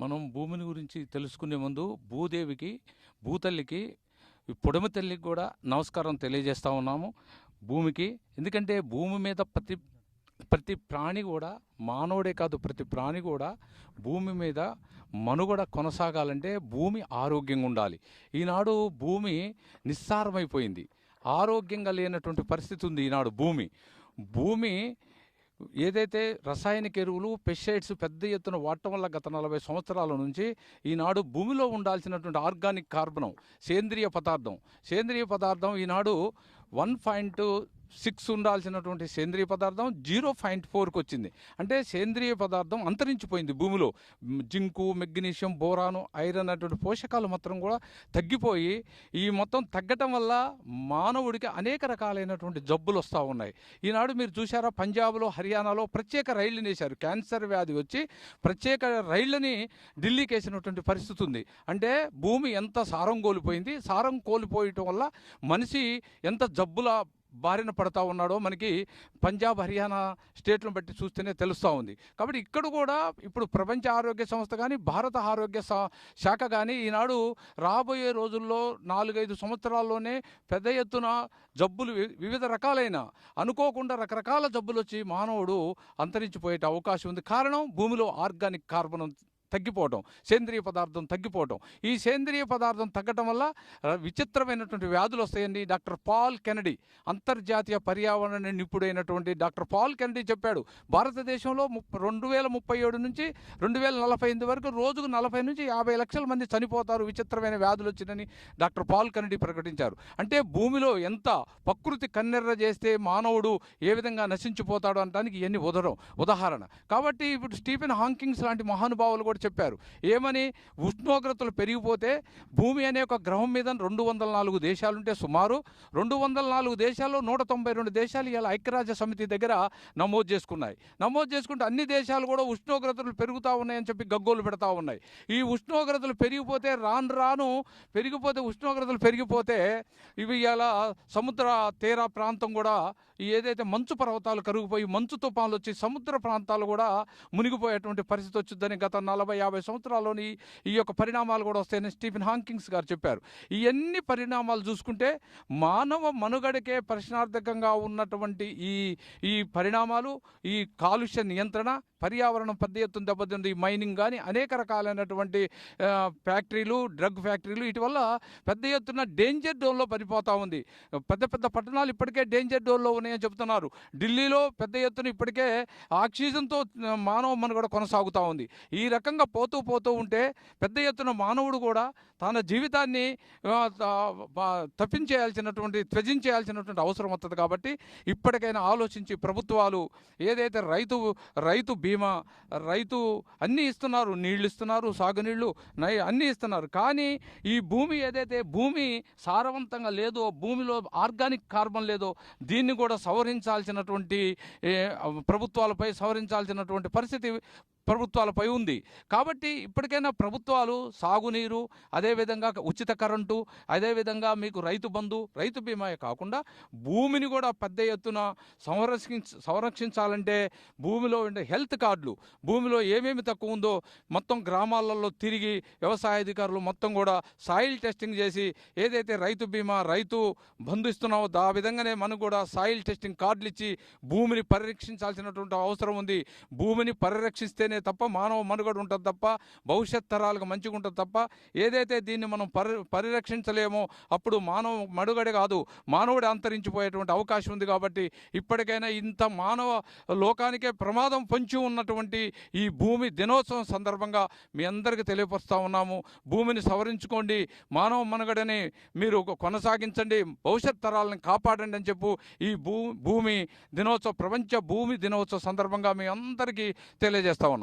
మనం భూమిని గురించి తెలుసుకునే ముందు భూదేవికి భూతల్లికి పొడమ తల్లికి కూడా నమస్కారం తెలియజేస్తూ ఉన్నాము. భూమికి ఎందుకంటే భూమి మీద ప్రతి ప్రతి ప్రాణి కూడా మానవుడే కాదు ప్రతి ప్రాణి కూడా భూమి మీద మనుగడ కొనసాగాలంటే భూమి ఆరోగ్యంగా ఉండాలి. ఈనాడు భూమి నిస్సారమైపోయింది. ఆరోగ్యంగా లేనటువంటి పరిస్థితి ఉంది ఈనాడు భూమి. భూమి ఏదైతే రసాయనిక ఎరువులు పెస్టిసైడ్స్ పెద్ద ఎత్తున వాడటం వల్ల గత నలభై సంవత్సరాల నుంచి ఈనాడు భూమిలో ఉండాల్సినటువంటి ఆర్గానిక్ కార్బనం సేంద్రియ పదార్థం. సేంద్రియ పదార్థం ఈనాడు వన్ పాయింట్ సిక్స్ ఉండాల్సినటువంటి సేంద్రియ పదార్థం జీరో పాయింట్ ఫోర్కి వచ్చింది. అంటే సేంద్రియ పదార్థం అంతరించిపోయింది భూమిలో. జింకు మెగ్నీషియం బోరాను ఐరన్ అటువంటి పోషకాలు మాత్రం కూడా తగ్గిపోయి ఈ మొత్తం తగ్గటం వల్ల మానవుడికి అనేక రకాలైనటువంటి జబ్బులు వస్తూ ఉన్నాయి. ఈనాడు మీరు చూసారా పంజాబ్లో హర్యానాలో ప్రత్యేక రైళ్ళు వేశారు క్యాన్సర్ వ్యాధి వచ్చి ప్రత్యేక రైళ్ళని ఢిల్లీకి వేసినటువంటి పరిస్థితి ఉంది. అంటే భూమి ఎంత సారం కోల్పోయింది? సారం కోల్పోయటం వల్ల మనిషి ఎంత జబ్బుల బారిన పడతా ఉన్నాడో మనకి పంజాబ్ హర్యానా స్టేట్లను బట్టి చూస్తేనే తెలుస్తూ ఉంది. కాబట్టి ఇక్కడ కూడా ఇప్పుడు ప్రపంచ ఆరోగ్య సంస్థ కానీ భారత ఆరోగ్య శా- శాఖ కానీ ఈనాడు రాబోయే రోజుల్లో నాలుగైదు సంవత్సరాల్లోనే పెద్ద ఎత్తున జబ్బులు వి- వివిధ రకాలైన అనుకోకుండా రకరకాల జబ్బులు వచ్చి మానవుడు అంతరించిపోయే అవకాశం ఉంది. కారణం భూమిలో ఆర్గానిక్ కార్బన్ తగ్గిపోవటం సేంద్రియ పదార్థం తగ్గిపోవటం. ఈ సేంద్రియ పదార్థం తగ్గటం వల్ల విచిత్రమైనటువంటి వ్యాధులు వస్తాయండి డాక్టర్ పాల్ కెనడీ అంతర్జాతీయ పర్యావరణ నిపుణుడైనటువంటి డాక్టర్ పాల్ కెనడీ చెప్పాడు. భారతదేశంలో రెండు వేల ముప్పై ఏడు నుంచి రెండు వేల నలభై ఎనిమిది వరకు రోజుకు నలభై నుంచి యాభై లక్షల మంది చనిపోతారు విచిత్రమైన వ్యాధులు వచ్చినని డాక్టర్ పాల్ కెనడీ ప్రకటించారు. అంటే భూమిలో ఎంత ప్రకృతి కన్నెర్ర చేస్తే మానవుడు ఏ విధంగా నశించిపోతాడు అనడానికి ఇవన్నీ ఉదరం ఉదాహరణ. కాబట్టి ఇప్పుడు స్టీఫెన్ హాంకింగ్స్ లాంటి మహానుభావులు కూడా చెప్పారు. ఏమని? ఉష్ణోగ్రతలు పెరిగిపోతే భూమి అనే ఒక గ్రహం మీద రెండు వందల నాలుగు దేశాలుంటే సుమారు రెండు వందల నాలుగు దేశాల్లో నూట తొంభై రెండు దేశాలు ఇలా ఐక్యరాజ్య సమితి దగ్గర నమోదు చేసుకున్నాయి. నమోదు చేసుకుంటే అన్ని దేశాలు కూడా ఉష్ణోగ్రతలు పెరుగుతూ ఉన్నాయని చెప్పి గగ్గోలు పెడతా ఉన్నాయి. ఈ ఉష్ణోగ్రతలు పెరిగిపోతే రాను రాను పెరిగిపోతే ఉష్ణోగ్రతలు పెరిగిపోతే ఇవి ఇలా సముద్ర తీర ప్రాంతం కూడా ఏదైతే మంచు పర్వతాలు కరిగిపోయి మంచు తుఫాన్లు వచ్చి సముద్ర ప్రాంతాలు కూడా మునిగిపోయేటువంటి పరిస్థితి వచ్చిందని గత నలభై యాభై సంవత్సరాల్లోని ఈ యొక్క పరిణామాలు కూడా వస్తాయని స్టీఫెన్ హాంకింగ్స్ గారు చెప్పారు. ఇవన్నీ పరిణామాలు చూసుకుంటే మానవ మనుగడకే ప్రశ్నార్థకంగా ఉన్నటువంటి ఈ ఈ పరిణామాలు ఈ కాలుష్య నియంత్రణ పర్యావరణం పెద్ద ఎత్తున దెబ్బతింది ఈ మైనింగ్ కానీ అనేక రకాలైనటువంటి ఫ్యాక్టరీలు డ్రగ్ ఫ్యాక్టరీలు వీటి వల్ల పెద్ద ఎత్తున డేంజర్ డోన్లో పడిపోతూ ఉంది. పెద్ద పెద్ద పట్టణాలు ఇప్పటికే డేంజర్ డోన్లో ఉన్నాయని చెప్తున్నారు. ఢిల్లీలో పెద్ద ఎత్తున ఇప్పటికే ఆక్సిజన్తో మానవ మనుగడ కొనసాగుతూ ఉంది. ఈ రకంగా పోతూ పోతూ ఉంటే పెద్ద ఎత్తున మానవుడు కూడా తన జీవితాన్ని తప్పించేయాల్సినటువంటి త్యజించేయాల్సినటువంటి అవసరం వస్తుంది కాబట్టి ఇప్పటికైనా ఆలోచించి ప్రభుత్వాలు ఏదైతే రైతు రైతు బీమా రైతు అన్నీ ఇస్తున్నారు నీళ్ళు ఇస్తున్నారు సాగునీళ్ళు నై అన్నీ ఇస్తున్నారు. కానీ ఈ భూమి ఏదైతే భూమి సారవంతంగా లేదో భూమిలో ఆర్గానిక్ కార్బన్ లేదో దీన్ని కూడా సవరించాల్సినటువంటి ప్రభుత్వాలపై సవరించాల్సినటువంటి పరిస్థితి ప్రభుత్వాలపై ఉంది. కాబట్టి ఇప్పటికైనా ప్రభుత్వాలు సాగునీరు అదేవిధంగా ఉచిత కరెంటు అదేవిధంగా మీకు రైతు బంధు రైతు బీమాయే కాకుండా భూమిని కూడా పెద్ద ఎత్తున సంరక్షించ సంరక్షించాలంటే భూమిలో ఉండే హెల్త్ కార్డులు భూమిలో ఏమేమి తక్కువ ఉందో మొత్తం గ్రామాలలో తిరిగి వ్యవసాయ అధికారులు మొత్తం కూడా సాయిల్ టెస్టింగ్ చేసి ఏదైతే రైతు బీమా రైతు బంధు ఇస్తున్నామో దా విధంగానే మనకు కూడా సాయిల్ టెస్టింగ్ కార్డులు ఇచ్చి భూమిని పరిరక్షించాల్సినటువంటి అవసరం ఉంది. భూమిని పరిరక్షిస్తే ఉంటేనే తప్ప మానవ మనుగడ ఉంటుంది తప్ప భవిష్యత్ తరాలకు మంచిగా ఉంటుంది తప్ప ఏదైతే దీన్ని మనం పరి పరిరక్షించలేమో అప్పుడు మానవ మనుగడ కాదు. మానవుడు అంతరించిపోయేటువంటి అవకాశం ఉంది కాబట్టి ఇప్పటికైనా ఇంత మానవ లోకానికే ప్రమాదం పొంచి ఉన్నటువంటి ఈ భూమి దినోత్సవం సందర్భంగా మీ అందరికీ తెలియపరుస్తూ ఉన్నాము. భూమిని సవరించుకోండి. మానవ మనుగడని మీరు కొనసాగించండి. భవిష్యత్ తరాలను కాపాడండి అని చెప్పు ఈ భూ భూమి దినోత్సవ ప్రపంచ భూమి దినోత్సవ సందర్భంగా మీ అందరికీ తెలియజేస్తా ఉన్నాం.